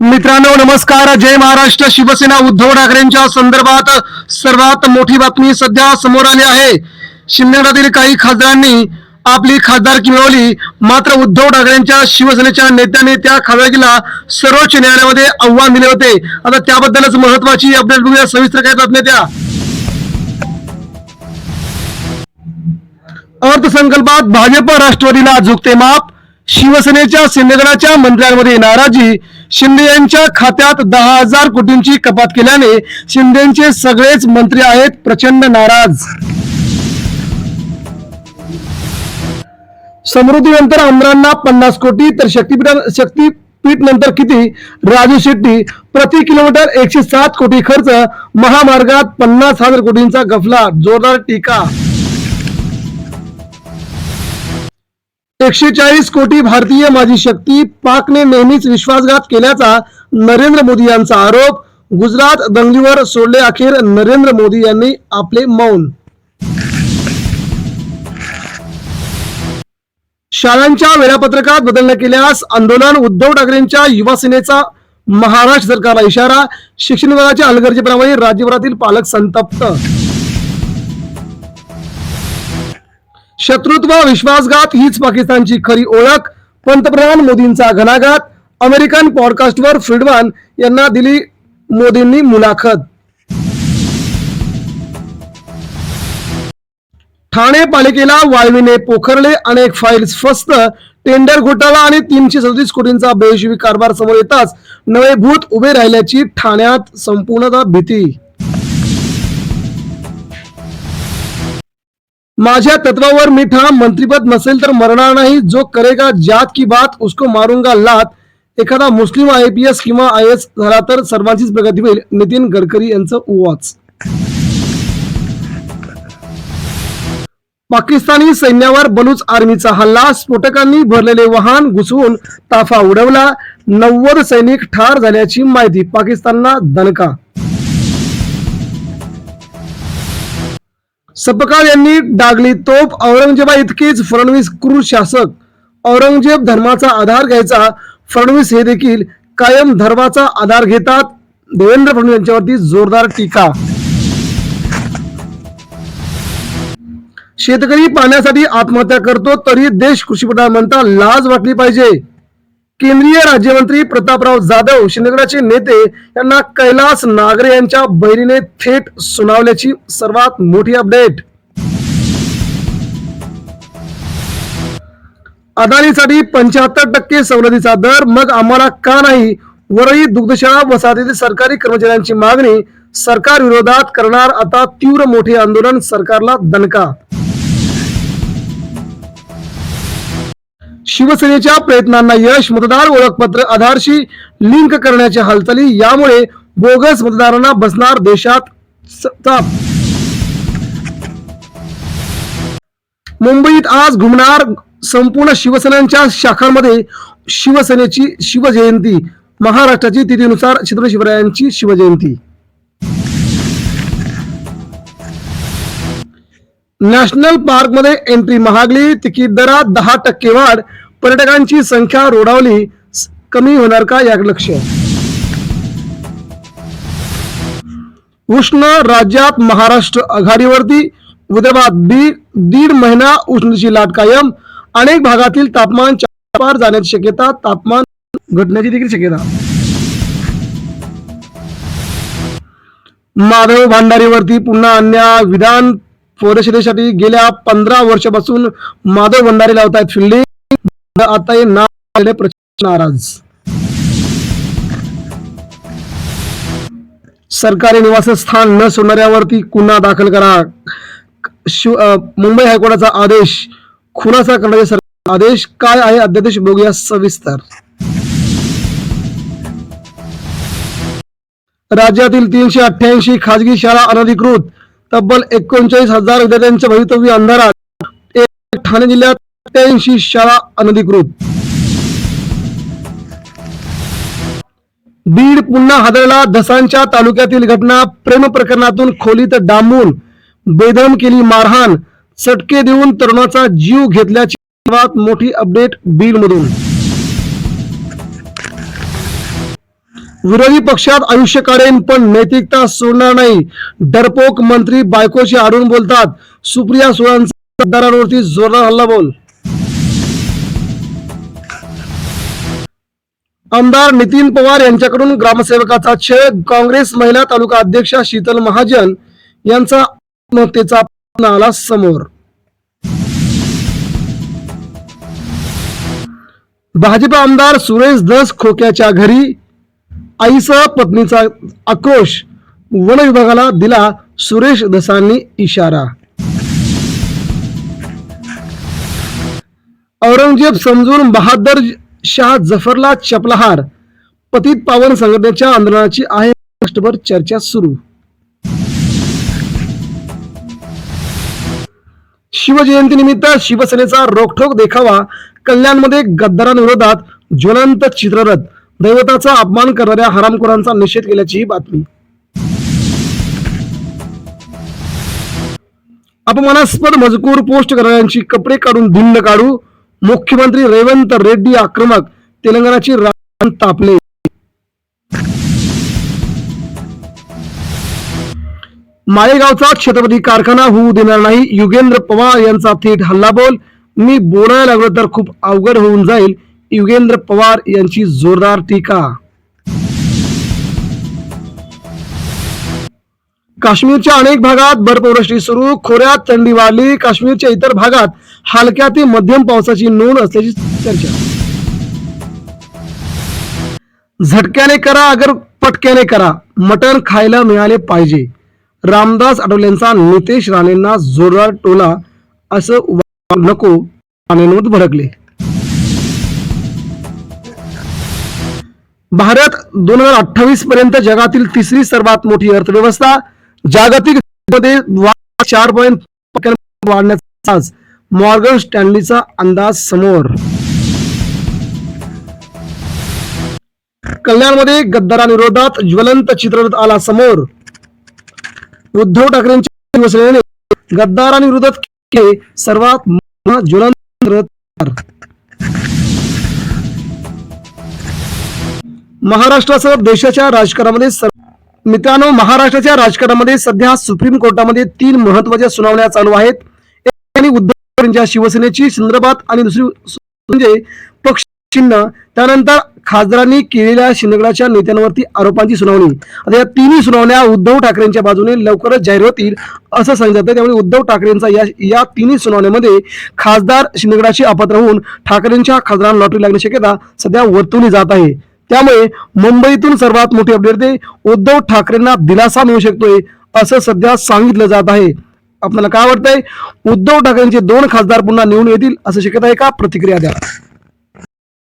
मित्रांनो नमस्कार. जय महाराष्ट्र. शिवसेना उद्धव ठाकरेंच्या संदर्भात सर्वात मोठी बातमी सध्या समोर आली आहे. शिंदेगडातील काही खासदारांनी आपली खासदारकी मिळवली मात्र उद्धव ठाकरेंच्या शिवसेनेच्या नेत्यांनी त्या खासदारकीला सर्वोच्च न्यायालयामध्ये आव्हान दिले होते. आता त्याबद्दलच महत्वाची अपडेट बघूया. सविस्तर काय बातम्या त्या. अर्थसंकल्पात भाजप राष्ट्रवादीला झुकते माप. शिवसेनेच्या सिंदगडाच्या मंत्र्यांमध्ये नाराजी. शिंदे यांच्या खात्यात दहा हजार कोटींची कपात केल्याने शिंदेचे सगळेच मंत्री आहेत प्रचंड नाराज. समृद्धीनंतर आमदारांना पन्नास कोटी तर शक्तीपीठा शक्तीपीठ नंतर किती? राजू शेट्टी प्रति किलोमीटर एकशे सात कोटी खर्च महामार्गात पन्नास हजार कोटींचा गफला जोरदार टीका. एकशे चाळीस कोटी भारतीय माझी शक्ती पाकने नेहमीच विश्वासघात केल्याचा नरेंद्र मोदी यांचा आरोप. गुजरात दंगलीवर सोडले अखेर नरेंद्र मोदी यांनी आपले मौन. शाळांच्या वेळापत्रकात बदल न केल्यास आंदोलन उद्धव ठाकरेंच्या युवा सेनेचा महाराष्ट्र सरकारला इशारा. शिक्षण विभागाच्या हलगर्जीपणामुळे राज्यभरातील पालक संतप्त. शत्रुत्व विश्वासघात हीच पाकिस्तानची खरी ओळख. पंतप्रधान मोदींचा घणाघात. अमेरिकन पॉडकास्टवर फ्रीडमॅन यांना दिली मोदींनी मुलाखत. ठाणे पालिकेला वाळवीने पोखरले अनेक फाईल्स फस्त. टेंडर घोटाळा आणि तीनशे सदतीस कोटींचा बेहिशोबी कारभार समोर येताच नवे भूत उभे राहिल्याची ठाण्यात संपूर्णतः भीती. माझ्या तत्वावर मी ठाम मंत्रीपद नसेल तर मरणार नाही. जो करेगा जात की बात उसको मारूंगा लात. एखादा मुस्लिम आय पी एस किंवा आय एस झाला तर सर्वांचीच प्रगती होईल. नितीन गडकरी यांचं उवाच. पाकिस्तानी सैन्यावर बलूच आर्मीचा हल्ला. स्फोटकांनी भरलेले वाहन घुसवून ताफा उडवला. नव्वद सैनिक ठार झाल्याची माहिती पाकिस्तानला दणका. सपकाळ यांनी डागली तोप औरंगजेबा इतकेच फडणवीस क्रूर शासक औरंगजेब धर्माचा आधार घ्यायचा फडणवीस हे देखील कायम धर्माचा आधार घेतात. देवेंद्र फडणवीस यांच्यावरती जोरदार टीका. शेतकरी पाण्यासाठी आत्महत्या करतो तरी देश कृषीप्रधान म्हणता लाज वाटली पाहिजे. केंद्रीय राज्यमंत्री प्रतापराव जाधव शिंदेगडाचे नेते यांना कैलास नागरे यांच्या बहिणीने थेट सुनावल्याची सर्वात मोठी अपडेट. अदानीसाठी पंच्याहत्तर टक्के सवलतीचा दर मग आम्हाला का नाही? वरळी दुग्धशाळा वसाहतीतील सरकारी कर्मचाऱ्यांची मागणी सरकार विरोधात करणार आता तीव्र मोठे आंदोलन सरकारला दणका शिवसेनेच्या प्रयत्नांना यश मतदार ओळखपत्र आधारशी लिंक करण्याच्या हालचाली यामुळे बोगस मतदारांना बसणार देशात मुंबईत आज घुमणार संपूर्ण शिवसेनांच्या शाखांमध्ये शिवसेनेची शिवजयंती. महाराष्ट्राची तिथीनुसार छत्रपती शिवरायांची शिवजयंती. नॅशनल पार्कमध्ये एंट्री महागली तिकीट दरात दहा टक्के वाढ पर्यटकांची संख्या रोडावली. कमी होणार का याकडे लक्ष? उष्ण राज्यात महाराष्ट्र आघाडीवरती विदर्भात दीड दीड महिना उष्णतेची लाट कायम. अनेक भागातील तापमान पार जाण्याची शक्यता तापमान घटण्याची देखील शक्यता. माधव भांडारीवरती पुन्हा अन्याय विधान परिषदेसाठी गेल्या पंधरा वर्षापासून माधव भंडारी आहेत फिल्डिंग. आता हे नाव प्रचंड नाराज. सरकारी निवासस्थान न सोडणाऱ्यावरती गुन्हा दाखल करा. शिव मुंबई हायकोर्टाचा आदेश. खुलासा करण्याचे सरकार आदेश काय आहे? अध्यादेश बघूया सविस्तर. राज्यातील तीनशे अठ्ठ्याऐंशी खाजगी शाळा अनधिकृत. तब्बल एकोणचाळीस हजार विद्यार्थ्यांचे भवितव्य अंधारात. ठाणे जिल्ह्यात अठ्ठ्याऐंशी शाळा अनधिकृत. बीड पुन्हा हादरला. धसांच्या तालुक्यातील घटना प्रेम प्रकरणातून खोलीत डांबून. बेदम केली मारहाण. चटके देऊन तरुणाचा जीव घेतल्याची सर्वात. मोठी अपडेट बीड विरोधी पक्षात आयुष्य काढेन पण नैतिकता सोडणार नाही. डरपोक मंत्री बायकोशी आडून बोलतात. सुप्रिया सुळांचा गद्दारांवरती जोरदार हल्ला बोल आमदार नितीन पवार यांच्याकडून ग्रामसेवकाचा छळ काँग्रेस महिला तालुका अध्यक्षा शीतल महाजन यांचा आत्महत्येचा आला समोर. भाजप आमदार सुरेश धस खोक्याच्या घरी आईसह पत्नीचा आक्रोश वन विभागाला दिला सुरेश दसांनी इशारा. औरंगजेब समजून बहादर शाह जफरला चपलहार. पतित पावन संघटनेच्या आंदोलनाची आहे राष्ट्रभर चर्चा सुरू. शिवजयंतीनिमित्त शिवसेनेचा रोखठोक देखावा कल्याणमध्ये गद्दारांविरोधात ज्वलंत चित्ररथ. दैवताचा अपमान करणाऱ्या हरामखोरांचा निषेध केल्याची ही बातमी. अपमानास्पद मजकूर पोस्ट करणाऱ्यांची कपडे काढून धिंड काढू मुख्यमंत्री रेवंत रेड्डी आक्रमक तेलंगणाची रान तापले. माळेगावचा छत्रपती कारखाना होऊ देणार नाही युगेंद्र पवार यांचा थेट हल्लाबोल. मी बोलायला लागलो तर खूप अवघड होऊन जाईल. युगेंद्र पवार यांची जोरदार टीका. काश्मीरच्या अनेक भागात बर्फवृष्टी सुरू. खोऱ्यात थंडी वाढली. काश्मीरच्या इतर भागात हलक्या ते मध्यम पावसाची नोंद असल्याची चर्चा. झटक्याने करा अगर पटक्याने करा. मटण खायला मिळाले पाहिजे. रामदास आठवलेंचा नितेश राणेंना जोरदार टोला असं नको राणेंवर भडकले. भारत दोन हजार अठ्ठावीस पर्यंत जगातील तिसरी सर्वात मोठी अर्थव्यवस्था. जागतिकमध्ये चार पॉईंट वाढण्याचा मॉर्गन स्टॅनलीचा अंदाज समोर. कल्याणमध्ये गद्दारांविरोधात ज्वलंत चित्ररथ आला समोर. उद्धव ठाकरेंच्या शिवसेनेने गद्दारांविरोधात सर्वात ज्वलंत महाराष्ट्रासह देशाच्या राजकारणामध्ये मित्रांनो महाराष्ट्राच्या राजकारणामध्ये सध्या सुप्रीम कोर्टामध्ये तीन महत्त्वाच्या सुनावण्या चालू आहेत. आणि उद्धव शिवसेनेची संदर्भात आणि दुसरी म्हणजे पक्ष चिन्ह. त्यानंतर खासदारांनी केलेल्या शिंदगडाच्या नेत्यांवरती आरोपांची सुनावणी. आता या तिन्ही सुनावण्या उद्धव ठाकरेंच्या बाजूने लवकरच जाहीर होतील असं सांगितलं जातं त्यामुळे उद्धव ठाकरेंचा या या तिन्ही सुनावण्यामध्ये खासदार शिंदगडाची अपात्र होऊन ठाकरेंच्या खासदारांना लॉटरी लागण्याची शक्यता सध्या वर्तवली जात आहे. त्यामुळे मुंबईतून सर्वात मोठी अपडेट उद्धव ठाकरेंना दिलासा मिळू शकतोय असं सध्या सांगितलं जात आहे. आपल्याला काय वाटतंय? उद्धव ठाकरेंचे दोन खासदार पुन्हा निवडून येतील असं शक्यता आहे का? प्रतिक्रिया द्या.